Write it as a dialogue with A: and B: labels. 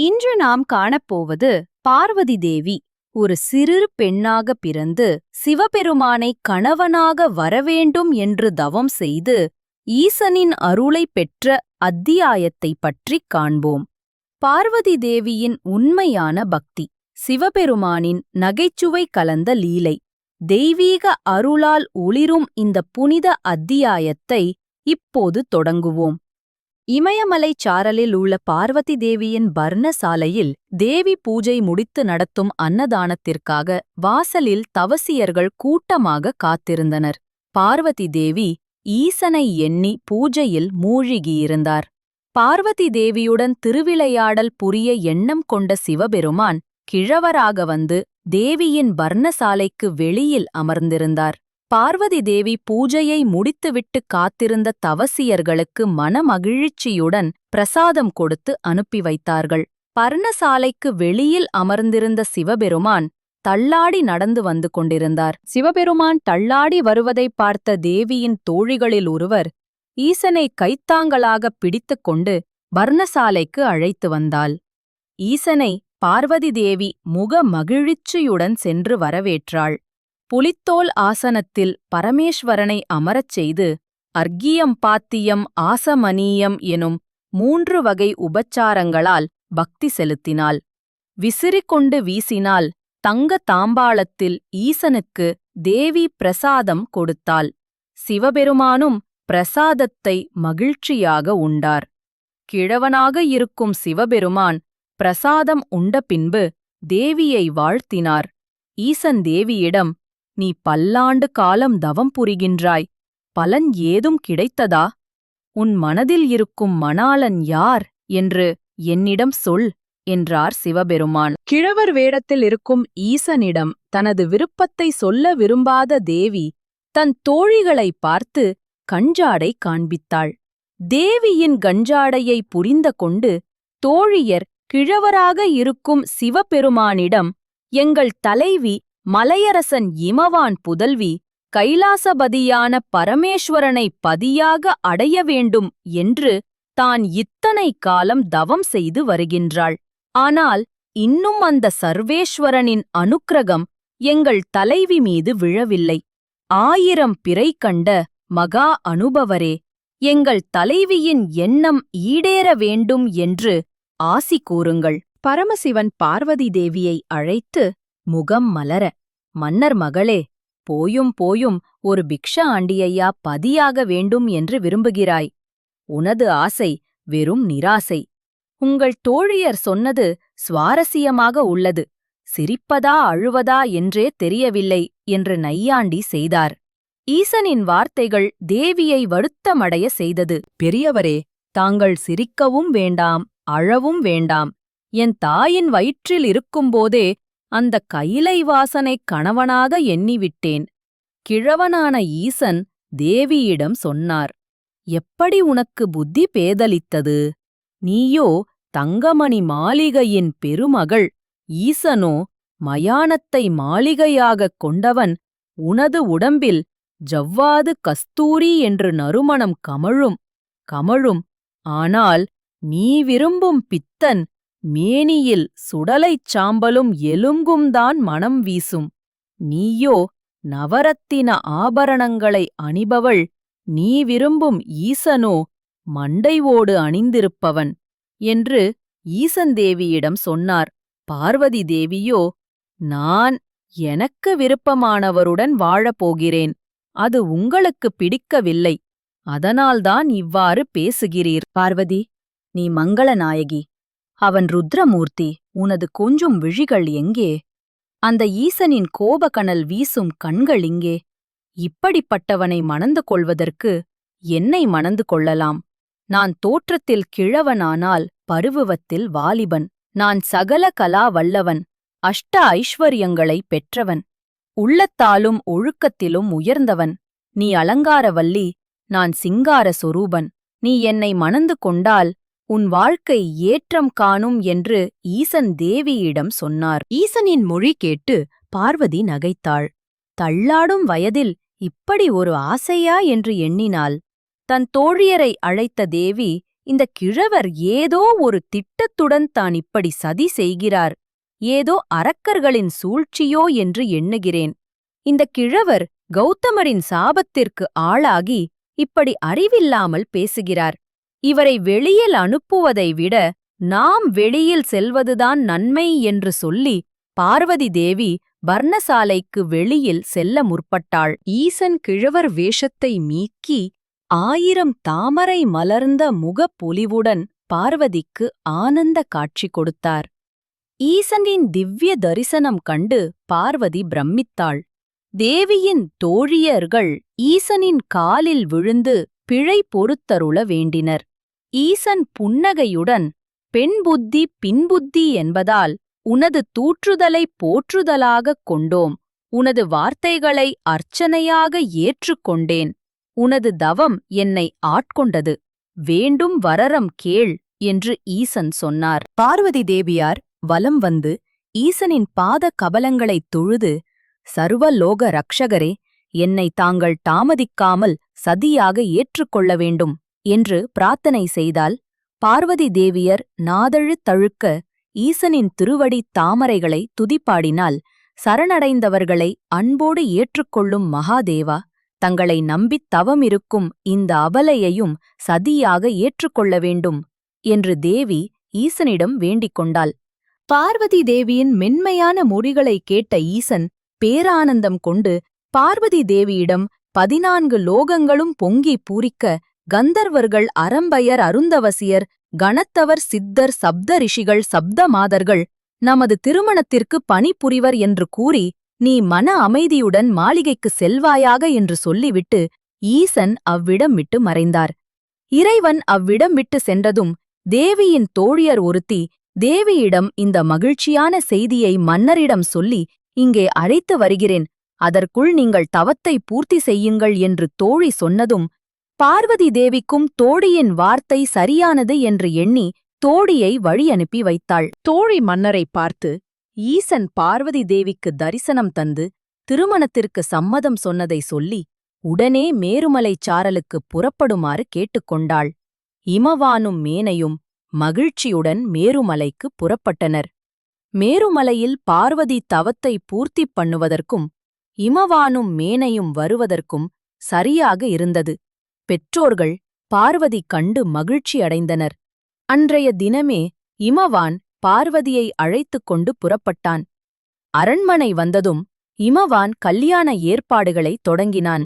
A: இன்று நாம் காணப்போவது பார்வதி தேவி ஒரு சிறு பெண்ணாக பிறந்து சிவபெருமானை கணவனாக வரவேண்டும் என்று தவம் செய்து ஈசனின் அருளை பெற்ற அத்தியாயத்தை பற்றிக் காண்போம். பார்வதி தேவியின் உண்மையான பக்தி சிவபெருமானின் நகைச்சுவை கலந்த லீலை தெய்வீக அருளால் ஒளிரும் இந்த புனித அத்தியாயத்தை இப்போது தொடங்குவோம். இமயமலைச் சாரலில் உள்ள பார்வதி தேவியின் பர்ணசாலையில் தேவி பூஜை முடித்து நடத்தும் அன்னதானத்திற்காக வாசலில் தவசியர்கள் கூட்டமாக காத்திருந்தனர். பார்வதி தேவி ஈசனை எண்ணி பூஜையில் மூழ்கியிருந்தார். பார்வதி தேவியுடன் திருவிளையாடல் புரிய எண்ணம் கொண்ட சிவபெருமான் கிழவராக வந்து தேவியின் பர்ணசாலைக்கு வெளியில் அமர்ந்திருந்தார். பார்வதி தேவி பூஜையை முடித்துவிட்டு காத்திருந்த தவசியர்களுக்கு மனமகிழ்ச்சியுடன் பிரசாதம் கொடுத்து அனுப்பி வைத்தார்கள். பர்ணசாலைக்கு வெளியில் அமர்ந்திருந்த சிவபெருமான் தள்ளாடி நடந்து வந்து கொண்டிருந்தார். சிவபெருமான் தள்ளாடி வருவதைப் பார்த்த தேவியின் தோழிகளில் ஒருவர் ஈசனை கைத்தாங்களாக பிடித்துக் கொண்டு பர்ணசாலைக்கு அழைத்து வந்தாள். ஈசனை பார்வதி தேவி முக மகிழ்ச்சியுடன் சென்று வரவேற்றாள். புலித்தோல் ஆசனத்தில் பரமேஸ்வரனை அமரச் செய்து அர்க்கியம் பாத்தியம் ஆசமனீயம் எனும் மூன்று வகை உபச்சாரங்களால் பக்தி செலுத்தினாள். விசிறிக்கொண்டு வீசினால் தங்க தாம்பாளத்தில் ஈசனுக்கு தேவி பிரசாதம் கொடுத்தாள். சிவபெருமானும் பிரசாதத்தை மகிழ்ச்சியாக உண்டார். கிழவனாக இருக்கும் சிவபெருமான் பிரசாதம் உண்ட பின்பு தேவியை வாழ்த்தினார். ஈசன் தேவியிடம் நீ பல்லாண்டு காலம் தவம் புரிகின்றாய். பலன் ஏதும் கிடைத்ததா? உன் மனதில் இருக்கும் மணாளன் யார்? என்று என்னிடம் சொல் என்றார் சிவபெருமான். கிழவர் வேடத்தில் இருக்கும் ஈசனிடம் தனது விருப்பத்தை சொல்ல விரும்பாத தேவி தன் தோழிகளை பார்த்து கஞ்சாடை காண்பித்தாள். தேவியின் கஞ்சாடையை புரிந்த கொண்டு தோழியர் கிழவராக இருக்கும் சிவபெருமானிடம் எங்கள் தலைவி மலையரசன் இமவான் புதல்வி கைலாசபதியான பரமேஸ்வரனை பதியாக அடைய வேண்டும் என்று தான் இத்தனை காலம் தவம் செய்து வருகின்றாள். ஆனால் இன்னும் அந்த சர்வேஸ்வரனின் அனுக்கிரகம் எங்கள் தலைவி மீது விழவில்லை. ஆயிரம் பிறை கண்ட மகா அனுபவரே எங்கள் தலைவியின் எண்ணம் ஈடேற வேண்டும் என்று ஆசி கூறுங்கள். பரமசிவன் பார்வதி தேவியை அழைத்து முகம் மலர மன்னர் மகளே போயும் போயும் ஒரு பிக்ஷா ஆண்டியையா பதியாக வேண்டும் என்று விரும்புகிறாய். உனது ஆசை வெறும் நிராசை. உங்கள் தோழியர் சொன்னது சுவாரஸ்யமாக உள்ளது. சிரிப்பதா அழுவதா என்றே தெரியவில்லை என்று நையாண்டி செய்தார். ஈசனின் வார்த்தைகள் தேவியை வருத்தமடைய செய்தது. பெரியவரே தாங்கள் சிரிக்கவும் வேண்டாம் அழவும் வேண்டாம். என் தாயின் வயிற்றில் இருக்கும்போதே அந்த கைலை வாசனை கணவனாக எண்ணிவிட்டேன். கிழவனான ஈசன் தேவியிடம் சொன்னார் எப்படி உனக்கு புத்தி பேதலித்தது? நீயோ தங்கமணி மாளிகையின் பெருமகள் ஈசனோ மயானத்தை மாளிகையாகக் கொண்டவன் உனது உடம்பில் ஜவ்வாது கஸ்தூரி என்று நறுமணம் கமழும் கமழும். ஆனால் நீ விரும்பும் பித்தன் மேனியில் சுடலைச் சாம்பலும் எலும்பும்தான் மனம் வீசும். நீயோ நவரத்தின ஆபரணங்களை அணிபவள் நீ விரும்பும் ஈசனோ மண்டை ஓடு அணிந்திருப்பவன் என்று ஈசந்தேவியிடம் சொன்னார். பார்வதி தேவியோ நான் எனக்கு விருப்பமானவருடன் வாழப்போகிறேன் அது உங்களுக்கு பிடிக்கவில்லை அதனால்தான் இவ்வாறு பேசுகிறீர். பார்வதி நீ மங்களநாயகி. அவன் ருத்ரமூர்த்தி உனது கொஞ்சும் விழிகள் எங்கே? அந்த ஈசனின் கோபக்கனல் வீசும் கண்கள் இங்கே? இப்படிப்பட்டவனை மணந்து கொள்வதற்கு என்னை மணந்து கொள்ளலாம்? நான் தோற்றத்தில் கிழவனானால் பருவத்தில் வாலிபன். நான் சகல கலா வல்லவன். அஷ்ட ஐஸ்வர்யங்களை பெற்றவன். உள்ளத்தாலும் ஒழுக்கத்திலும் உயர்ந்தவன். நீ அலங்காரவல்லி நான் சிங்கார சொரூபன். நீ என்னை மணந்து கொண்டால் உன் வாழ்க்கை ஏற்றம் காணும் என்று ஈசன் தேவியிடம் சொன்னார். ஈசனின் மொழி கேட்டு பார்வதி நகைத்தாள். தள்ளாடும் வயதில் இப்படி ஒரு ஆசையா என்று எண்ணினாள் தன் தோழியரை அழைத்த தேவி இந்த கிழவர் ஏதோ ஒரு திட்டத்துடன் தான் இப்படி சதி செய்கிறார் ஏதோ அரக்கர்களின் சூழ்ச்சியோ என்று எண்ணுகிறேன். இந்த கிழவர் கௌதமரின் சாபத்திற்கு ஆளாகி இப்படி அறிவில்லாமல் பேசுகிறார். இவரை வெளியில் அனுப்புவதை விட நாம் வெளியில் செல்வதுதான் நன்மை என்று சொல்லி பார்வதி தேவி பர்ணசாலைக்கு வெளியில் செல்ல முற்பட்டாள். ஈசன் கிழவர் வேஷத்தை மீக்கி ஆயிரம் தாமரை மலர்ந்த முகப்பொலிவுடன் பார்வதிக்கு ஆனந்த காட்சி கொடுத்தார். ஈசனின் திவ்ய தரிசனம் கண்டு பார்வதி பிரமித்தாள். தேவியின் தோழியர்கள் ஈசனின் காலில் விழுந்து பிழை பொறுத்தருள வேண்டினர். ஈசன் புன்னகையுடன் பெண் புத்தி பின்புத்தி என்பதால் உனது தூற்றுதலை போற்றுதலாகக் கொண்டோம். உனது வார்த்தைகளை அர்ச்சனையாக ஏற்றுக்கொண்டேன் உனது தவம் என்னை ஆட்கொண்டது. வேண்டும் வரரம் கேள் என்று ஈசன் சொன்னார். பார்வதி தேவியார் வலம் வந்து ஈசனின் பாத கபலங்களைத் தொழுது சர்வலோக ரக்ஷகரே என்னை தாங்கள் தாமதிக்காமல் சதியாக ஏற்றுக்கொள்ள வேண்டும். என்று பிரார்த்தனை செய்தால் பார்வதி தேவியர் நாதழு தழுக்க ஈசனின் திருவடி தாமரைகளை துதிப்பாடினால் சரணடைந்தவர்களை அன்போடு ஏற்றுக்கொள்ளும் மகாதேவா தங்களை நம்பித் தவமிருக்கும் இந்த அபலையையும் சதியாக ஏற்றுக்கொள்ள வேண்டும் என்று தேவி ஈசனிடம் வேண்டிக் கொண்டாள். பார்வதி தேவியின் மென்மையான மொழிகளை கேட்ட ஈசன் பேரானந்தம் கொண்டு பார்வதி தேவியிடம் பதினான்கு லோகங்களும் பொங்கி பூரிக்க கந்தர்வர்கள் அரம்பையர் அருந்தவசியர் கணத்தவர் சித்தர் சப்த ரிஷிகள் சப்த மாதர்கள் நமது திருமணத்திற்கு பணிபுரிவர் என்று கூறி நீ மன அமைதியுடன் மாளிகைக்கு செல்வாயாக என்று சொல்லிவிட்டு ஈசன் அவ்விடம் விட்டு மறைந்தார். இறைவன் அவ்விடம் விட்டு சென்றதும் தேவியின் தோழியர் ஒருத்தி தேவியிடம் இந்த மகிழ்ச்சியான செய்தியை மன்னரிடம் சொல்லி இங்கே அழைத்து வருகிறேன் அதற்குள் நீங்கள் தவத்தை பூர்த்தி செய்யுங்கள் என்று தோழி சொன்னதும் பார்வதி தேவிக்கும் தோழியின் வார்த்தை சரியானது என்று எண்ணி தோழியை வழி அனுப்பி வைத்தாள். தோழி மன்னரை பார்த்து ஈசன் பார்வதி தேவிக்கு தரிசனம் தந்து திருமணத்திற்கு சம்மதம் சொன்னதை சொல்லி உடனே மேருமலைச் சாரலுக்குப் புறப்படுமாறு கேட்டுக்கொண்டாள் இமவானும் மேனையும் மகிழ்ச்சியுடன் மேருமலைக்கு புறப்பட்டனர். மேருமலையில் பார்வதி தவத்தை பூர்த்தி பண்ணுவதற்கும் இமவானும் மேனையும் வருவதற்கும் சரியாக இருந்தது. பெற்றோர்கள் பார்வதி கண்டு மகிழ்ச்சி அடைந்தனர் அன்றைய தினமே இமவான் பார்வதியை அழைத்துக் கொண்டு புறப்பட்டான். அரண்மனை வந்ததும் இமவான் கல்யாண ஏற்பாடுகளை தொடங்கினான்.